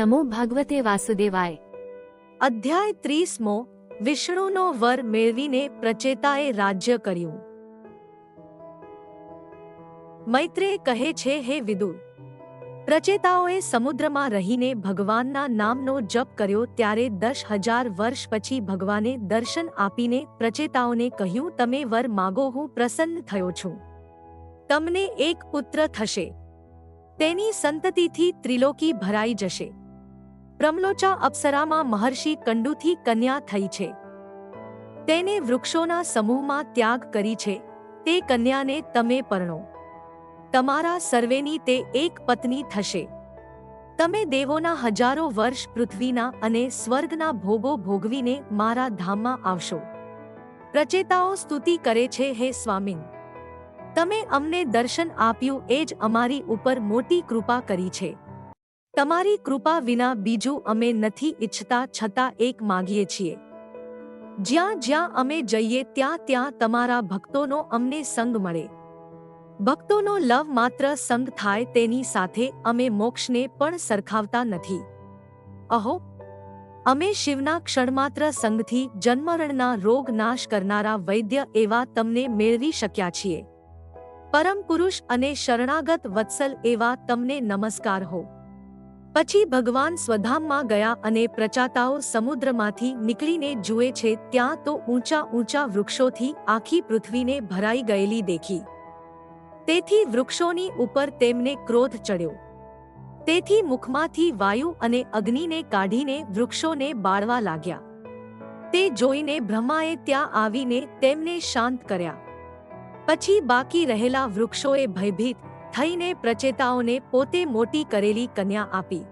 નમો ભગવતે વાસુદેવાય અધ્યાય ત્રીસમો વિષ્ણુનો વર મેળવીને પ્રચેતાએ રાજ્ય કર્યું મૈત્રેય કહે છે હે વિદુર પ્રચેતાઓએ સમુદ્રમાં રહીને ભગવાનના નામનો જપ કર્યો ત્યારે દસ હજાર વર્ષ પછી ભગવાને દર્શન આપીને પ્રચેતાઓને કહ્યું તમે વર માગો હું પ્રસન્ન થયો છું તમને એક પુત્ર થશે તેની સંતતિથી ત્રિલોકી ભરાઈ જશે। પ્રમલોચા અપ્સરામાં મહર્ષિ કંડુથી કન્યા થઈ છે. તેને વૃક્ષોના સમૂહમાં ત્યાગ કરી છે. તે કન્યાને તમે પરણો. તમારા સર્વેની તે એક પત્ની થશે. તમે દેવોના હજારો વર્ષ પૃથ્વીના અને સ્વર્ગના ભોગો ભોગવીને મારા ધામમાં આવશો. પ્રચેતાઓ સ્તુતિ કરે છે, હે સ્વામીન. તમે અમને દર્શન આપ્યું એ જ અમારી ઉપર મોટી કૃપા કરી છે. તમારી કૃપા વિના બીજું અમે નથી ઈચ્છતા છતાં એક માગીએ છીએ. જ્યાં જ્યાં અમે જઈએ ત્યાં ત્યાં તમારા ભક્તોનો અમને સંગ મળે. ભક્તોનો લવ માત્ર સંગ થાય તેની સાથે અમે મોક્ષને પણ સરખાવતા નથી. અહો! અમે શિવના ક્ષણમાત્ર સંગથી જન્મરણના રોગ નાશ કરનારા વૈદ્ય એવા તમને મેળવી શક્યા છીએ. પરમ પુરુષ અને શરણાગત વત્સલ એવા તમને નમસ્કાર હો. પછી ભગવાન સ્વધામમાં ગયા અને પ્રચાતાઓ સમુદ્રમાંથી નીકળીને જુએ છે, ત્યાં તો ઊંચા ઊંચા વૃક્ષોથી આખી પૃથ્વીને ભરાઈ ગયેલી દેખી. તેથી વૃક્ષોની ઉપર તેમને ક્રોધ ચડ્યો. તેથી મુખમાંથી વાયુ અને અગ્નિને કાઢીને વૃક્ષોને બાળવા લાગ્યા. તે જોઈને બ્રહ્માએ ત્યાં આવીને તેમને શાંત કર્યા. પછી બાકી રહેલા વૃક્ષોએ ભયભીત થઈને પ્રચેતાઓને પોતે મોટી કરેલી કન્યા આપી.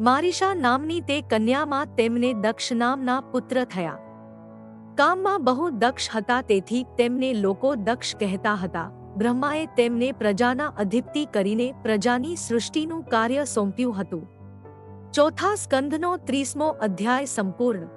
મારીશા નામની તે કન્યામાં તેમને દક્ષ નામના પુત્ર થયા. કામમાં બહુ દક્ષ હતા તેથી તેમને લોકો દક્ષ કહેતા હતા. બ્રહ્માએ તેમને પ્રજાના અધિપતિ કરીને પ્રજાની સૃષ્ટિનું કાર્ય સોંપ્યું હતું. ચોથા સ્કંધનો ત્રીસમો અધ્યાય સંપૂર્ણ.